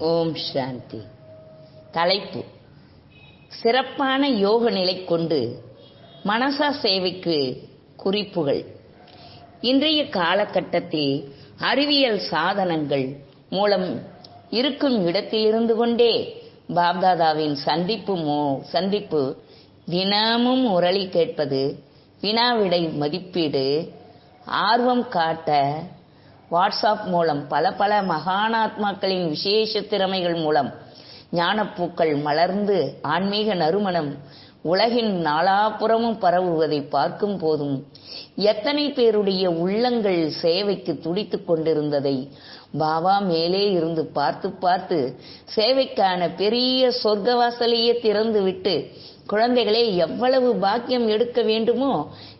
ஓம் சாந்தி. தலைப்பு. சிறப்பான யோக நிலை கொண்டு மனசா சேவைக்கு குறிப்புகள். இன்றைய காலகட்டத்தில் அறிவியல் சாதனங்கள் மூலம் இருக்கும் இடத்திலிருந்து கொண்டே பாப்தாதாவின் சந்திப்பு மோ சந்திப்பு தினமும் உரளி கேட்பது வினாவிடை மதிப்பீடு ஆர்வம் காட்ட வாட்ஸ்அப் மூலம் பல பல மகானாத்மாக்களின் விசேஷ திறமைகள் மூலம் ஞானப்பூக்கள் மலர்ந்து ஆன்மீக நறுமணம் உலகின் நாலாபுறமும் பரவுவதை பார்க்கும் போதும் எத்தனை பேருடைய உள்ளங்கள் சேவைக்கு துடித்துக் கொண்டிருந்ததை பாபா மேலே இருந்து பார்த்து பார்த்து சேவைக்கான பெரிய சொர்க்கவாசலையே திறந்து விட்டு குழந்தைகளே எவ்வளவு பாக்கியம் எடுக்க வேண்டுமோ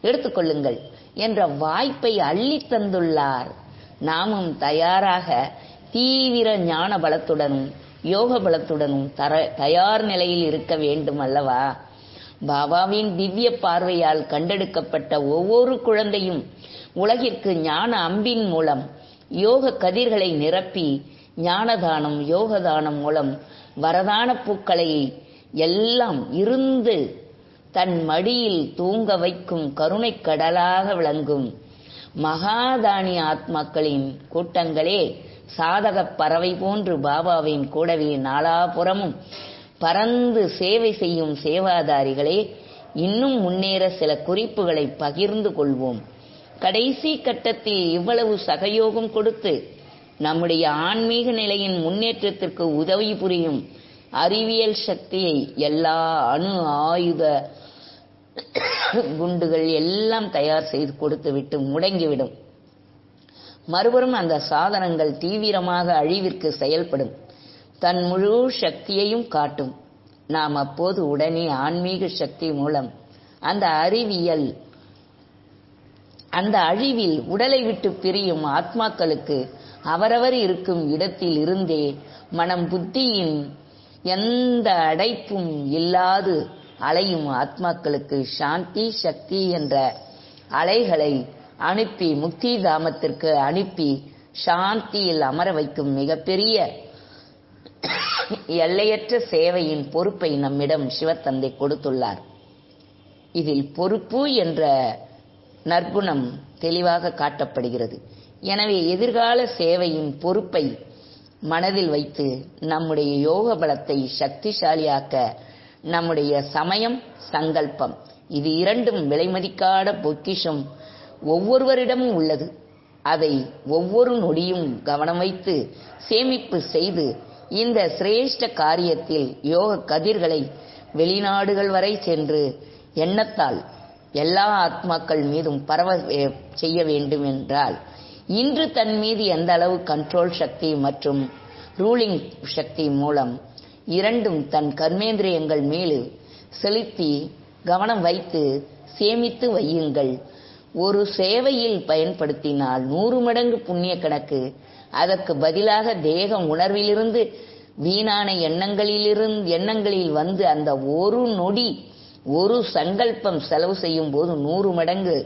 எடுத்துக்கொள்ளுங்கள் என்ற வாய்ப்பை அள்ளி தந்துள்ளார். நாமும் தயாராக தீவிர ஞான பலத்துடனும் யோக பலத்துடனும் தர தயார் நிலையில் இருக்க வேண்டும் அல்லவா? பாபாவின் திவ்ய பார்வையால் கண்டெடுக்கப்பட்ட ஒவ்வொரு குழந்தையும் உலகிற்கு ஞான அம்பின் மூலம் யோக கதிர்களை நிரப்பி ஞானதானம் யோகதானம் மூலம் வரதான பூக்களை எல்லாம் இருந்து தன் மடியில் தூங்க வைக்கும் கருணைக் கடலாக விளங்கும் மகாதானி ஆத்மாக்களின் கூட்டங்களே சாதக பறவை போன்று பாபாவின் கூடவே நாலாபுறமும் பறந்து சேவை செய்யும் சேவாதாரிகளே இன்னும் முன்னேற சில குறிப்புகளை பகிர்ந்து கொள்வோம். கடைசி கட்டத்தில் இவ்வளவு சகயோகம் கொடுத்து நம்முடைய ஆன்மீக நிலையின் முன்னேற்றத்திற்கு உதவி புரியும் அறிவியல் சக்தியை எல்லா அணு ஆயுத குண்டுகள் எல்லாம் தயார் செய்து கொடுத்து விட்டு முடங்கிவிடும். மறுபுறம் அந்த சாதனங்கள் தீவிரமாக அழிவிற்கு செயல்படும். தன் முழு சக்தியையும் காட்டும். நாம் அப்போது உடனே ஆன்மீக சக்தி மூலம் அந்த அறிவியல் அந்த அழிவில் உடலை விட்டு பிரியும் ஆத்மாக்களுக்கு அவரவர் இருக்கும் இடத்தில் இருந்தே மனம் புத்தியின் எந்த அடைப்பும் இல்லாது அலையும் ஆத்மாக்களுக்கு சாந்தி சக்தி என்ற அலைகளை அனுப்பி முக்தி தாமத்திற்கு அனுப்பி சாந்தியில் அமர வைக்கும் மிகப்பெரிய எல்லையற்ற சேவையின் பொறுப்பை நம்மிடம் சிவத்தந்தை கொடுத்துள்ளார். இதில் பொறுப்பு என்ற நற்குணம் தெளிவாக காட்டப்படுகிறது. எனவே எதிர்கால சேவையின் பொறுப்பை மனதில் வைத்து நம்முடைய யோக பலத்தை சக்திசாலியாக்க நம்முடைய சமயம் சங்கல்பம். இது இரண்டும் விலைமதிக்காத பொக்கிஷம். ஒவ்வொருவரிடமும் உள்ளது. அதை ஒவ்வொரு நொடியும் கவனம் வைத்து சேமிப்பு செய்து இந்த சிரேஷ்ட காரியத்தில் யோக கதிர்களை வெளிநாடுகள் வரை சென்று எண்ணத்தால் எல்லா ஆத்மாக்கள் மீதும் பரவ செய்ய வேண்டும் என்றால் இன்று தன் மீது எந்த அளவு கண்ட்ரோல் சக்தி மற்றும் ரூலிங் சக்தி மூலம் இரண்டும் தன் கர்மேந்திரியங்கள் மேலு செலுத்தி கவனம் வைத்து சேமித்து வையுங்கள். ஒரு சேவையில் பயன்படுத்தினால் நூறு மடங்கு புண்ணிய கணக்கு. அதற்கு பதிலாக தேகம் உணர்விலிருந்து வீணான எண்ணங்களிலிருந்து எண்ணங்களில் வந்து அந்த ஒரு நொடி ஒரு சங்கல்பம் செலவு செய்யும் போது நூறு மடங்கு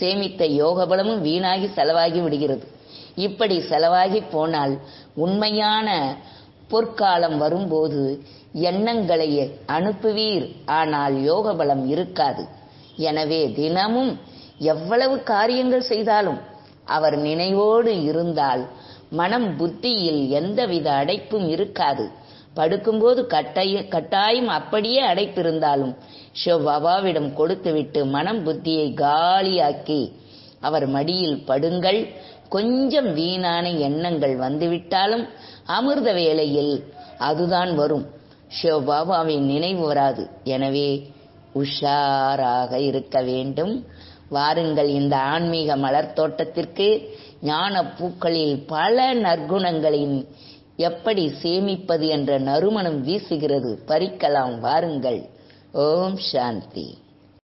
சேமித்த யோக பலமும் வீணாகி செலவாகி விடுகிறது. இப்படி செலவாகி போனால் உண்மையான பொற்காலம் வரும்போது எண்ணங்களை அனுப்புவீர். ஆனால் யோக பலம் இருக்காது. எனவே தினமும் எவ்வளவு காரியங்கள் செய்தாலும் அவர் நினைவோடு இருந்தால் மனம் புத்தியில் எந்தவித அடைப்பும் இருக்காது. படுக்கும்போது கட்டாய கட்டாயம் அப்படியே அடைப்பிருந்தாலும் சிவபாபாவிடம் கொடுத்துவிட்டு மனம் புத்தியை காலியாக்கி அவர் மடியில் படுங்கள். கொஞ்சம் வீணான எண்ணங்கள் வந்துவிட்டாலும் அமிர்த வேளையில் அதுதான் வரும். சிவபாபாவின் நினைவு வராது. எனவே உஷாராக இருக்க வேண்டும். வாருங்கள் இந்த ஆன்மீக மலர் தோட்டத்திற்கு ஞான பூக்களில் பல நற்குணங்களின் எப்படி சேமிப்பது என்ற நறுமணம் வீசுகிறது. பறிக்கலாம். வாருங்கள். ஓம் சாந்தி.